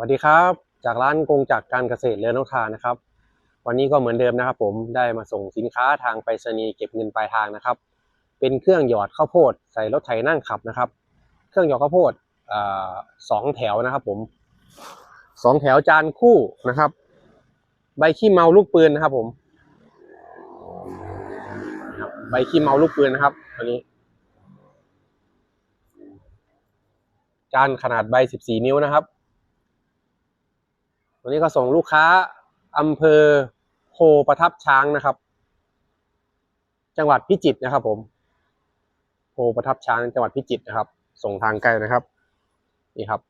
วัสดีครับ จากร้านกงจากการเกษตรเรือนนกทานะครับ วันนี้ก็เหมือนเดิมนะครับ ผมได้มาส่งสินค้าทางไปรษณีย์เก็บเงินปลายทางนะครับ เป็นเครื่องหยอดข้าวโพดใส่รถไถนั่งขับนะครับ เครื่องหยอดข้าวโพดอสองแถวนะครับ ผมสองแถวจานคู่นะครับ ใบขี้เมาลูกปืนนะครับ ผมใบขี้เมาลูกปืนนะครับตัวนี้จานขนาดใบ 14 นิ้วนะครับ วันนี้ก็ส่งลูกค้าอำเภอโพประทับช้างนะครับ จังหวัดพิจิตรนะครับ ผม โพประทับช้างจังหวัดพิจิตรนะครับ ส่งทางไกลนะครับ นี่ครับ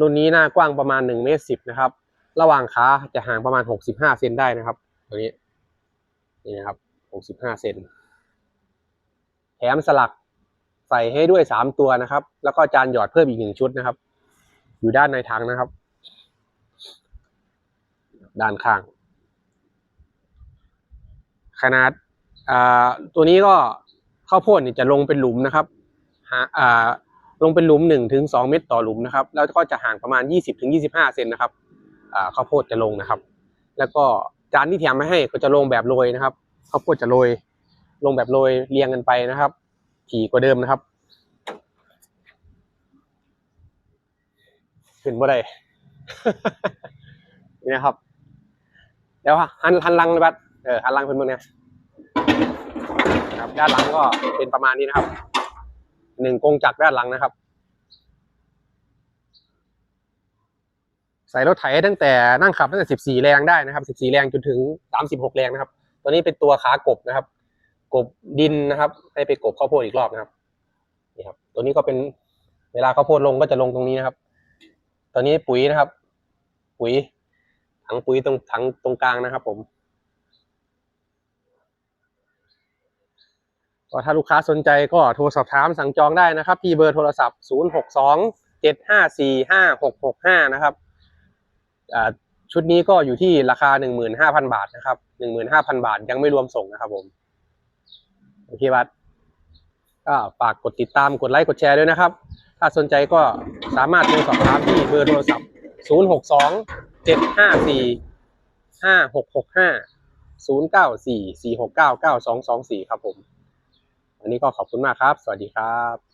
รุ่นนี้หน้ากว้างประมาณ1เมตรสินะครับ ระหว่างขาจะห่างประมาณ65เซนได้นะครับ ตัวนี้ นี่นะครับ65เซนแถมสลักใส่ให้ด้วยสามตัวนะครับ แล้วก็จานหยอดเพิ่มอีกหนึ่งชุดนะครับ อยู่ด้านในถังนะครับ ด้านข้าง ขนาดอ่าตัวนี้ก็ข้าวโพดนี่จะลงเป็นหลุมนะครับหาอ่าลงเป็นหลุมหนึ่งถึงสองเมตรต่อหลุมนะครับ แล้วก็จะห่างประมาณยี่สิบถึงยี่สิบห้าเซนนะครับอ่าข้าวโพดจะลงนะครับ แล้วก็จานที่แถมมาให้ก็จะลงแบบโรยนะครับข้าวโพดจะโรยลงแบบโรยเรียงกันไปนะครับ ถี่กว่าเดิมนะครับ ขึ้นบ่ได้นี่นะครับ เดี๋ยวหันหันลังเลยบัดเออหันลังเป็นเมืองเนี่ยครับด้านหลังก็เป็นประมาณนี้นะครับหนึ่งกงจักรด้านหลังนะครับ ใส่รถไถตั้งแต่นั่งขับตั้งแต่สิบสี่แรงได้นะครับสิบสี่แรงจนถึงสามสิบหกแรงนะครับ ตัวนี้เป็นตัวขากบนะครับ กบดินนะครับ ให้ไปกบข้าวโพดอีกรอบนะครับนี่ครับ ตัวนี้ก็เป็นเวลาข้าวโพดลงก็จะลงตรงนี้นะครับ ตอนนี้ปุ๋ยนะครับ ปุ๋ย ถังปุ๋ยตรงถังตรงกลางนะครับ ผมก็ถ้าลูกค้าสนใจก็โทรสอบถามสั่งจองได้นะครับ ที่เบอร์โทรศัพท์ 0 6 2 7 5 4 5 6 6 5 นะครับชุดนี้ก็อยู่ที่ราคา 15,000 บาทนะครับ 15,000 บาทยังไม่รวมส่งนะครับผมโอเคบัสก็ฝากกดติดตามกดไลค์กดแชร์ด้วยนะครับ ถ้าสนใจก็สามารถโทรสอบถามที่เบอร์โทรศัพท์ เจ็ดห้าสี่ห้าหกหกห้าศูนย์เก้าสี่สี่หกเก้าเก้าสองสองสี่ครับผม วันนี้ก็ขอบคุณมากครับ สวัสดีครับ